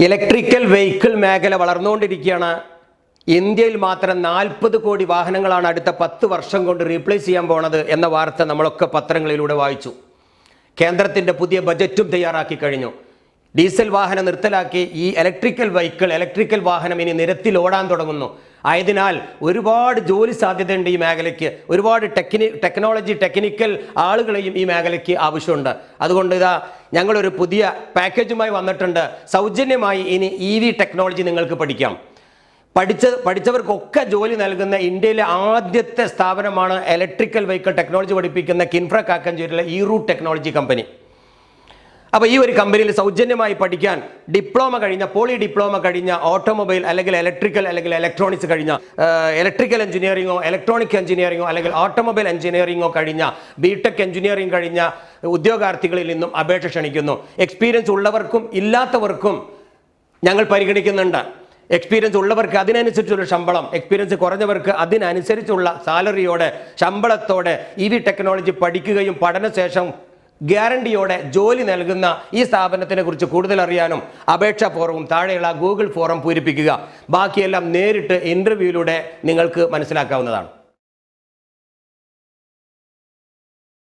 Electrical vehicle മേഖല വളർന്നുകൊണ്ടിരിക്കുകയാണ്. ഇന്ത്യയിൽ മാത്രം നാൽപ്പത് കോടി വാഹനങ്ങളാണ് അടുത്ത പത്ത് വർഷം കൊണ്ട് റീപ്ലേസ് ചെയ്യാൻ പോണത് എന്ന വാർത്ത നമ്മളൊക്കെ പത്രങ്ങളിലൂടെ വായിച്ചു. കേന്ദ്രത്തിന്റെ പുതിയ ബജറ്റും തയ്യാറാക്കി കഴിഞ്ഞു. ഡീസൽ വാഹനം നിർത്തലാക്കി ഈ ഇലക്ട്രിക്കൽ വെഹിക്കിൾ ഇലക്ട്രിക്കൽ വാഹനം ഇനി നിരത്തിൽ ഓടാൻ തുടങ്ങുന്നു. ആയതിനാൽ ഒരുപാട് ജോലി സാധ്യതയുണ്ട് ഈ മേഖലയ്ക്ക്. ഒരുപാട് ടെക്നി ടെക്നോളജി ടെക്നിക്കൽ ആളുകളെയും ഈ മേഖലയ്ക്ക് ആവശ്യമുണ്ട്. അതുകൊണ്ട് ഇതാ ഞങ്ങളൊരു പുതിയ പാക്കേജുമായി വന്നിട്ടുണ്ട്. സൗജന്യമായി ഇനി ഇ വി ടെക്നോളജി നിങ്ങൾക്ക് പഠിക്കാം. പഠിച്ച പഠിച്ചവർക്കൊക്കെ ജോലി നൽകുന്ന ഇന്ത്യയിലെ ആദ്യത്തെ സ്ഥാപനമാണ് ഇലക്ട്രിക്കൽ വെഹിക്കിൾ ടെക്നോളജി പഠിപ്പിക്കുന്ന കിൻഫ്ര കാക്കഞ്ചേരിയിലെ ഈ ടെക്നോളജി കമ്പനി അപ്പോൾ ഈ ഒരു കമ്പനിയിൽ സൗജന്യമായി പഠിക്കാൻ ഡിപ്ലോമ കഴിഞ്ഞ പോളി ഡിപ്ലോമ കഴിഞ്ഞ ഓട്ടോമൊബൈൽ അല്ലെങ്കിൽ ഇലക്ട്രിക്കൽ അല്ലെങ്കിൽ ഇലക്ട്രോണിക്സ് കഴിഞ്ഞ ഇലക്ട്രിക്കൽ എഞ്ചിനീയറിംഗോ ഇലക്ട്രോണിക് എഞ്ചിനീയറിംഗോ അല്ലെങ്കിൽ ഓട്ടോമൊബൈൽ എഞ്ചിനീയറിംഗോ കഴിഞ്ഞ ബിടെക് എഞ്ചിനീയറിംഗ് കഴിഞ്ഞ ഉദ്യോഗാർത്ഥികളിൽ നിന്നും അപേക്ഷ ക്ഷണിക്കുന്നു. എക്സ്പീരിയൻസ് ഉള്ളവർക്കും ഇല്ലാത്തവർക്കും ഞങ്ങൾ പരിഗണിക്കുന്നുണ്ട്. എക്സ്പീരിയൻസ് ഉള്ളവർക്ക് അതിനനുസരിച്ചുള്ള ശമ്പളം എക്സ്പീരിയൻസ് കുറഞ്ഞവർക്ക് അതിനനുസരിച്ചുള്ള സാലറിയോടെ ശമ്പളത്തോടെ ഇ വി ടെക്നോളജി പഠിക്കുകയും പഠനശേഷം ഗ്യാരണ്ടിയോടെ ജോലി നൽകുന്ന ഈ സ്ഥാപനത്തിനെ കുറിച്ച് കൂടുതൽ അറിയാനും അപേക്ഷാ ഫോറവും താഴെയുള്ള ഗൂഗിൾ ഫോറം പൂരിപ്പിക്കുക. ബാക്കിയെല്ലാം നേരിട്ട് ഇന്റർവ്യൂയിലൂടെ നിങ്ങൾക്ക് മനസ്സിലാക്കാവുന്നതാണ്.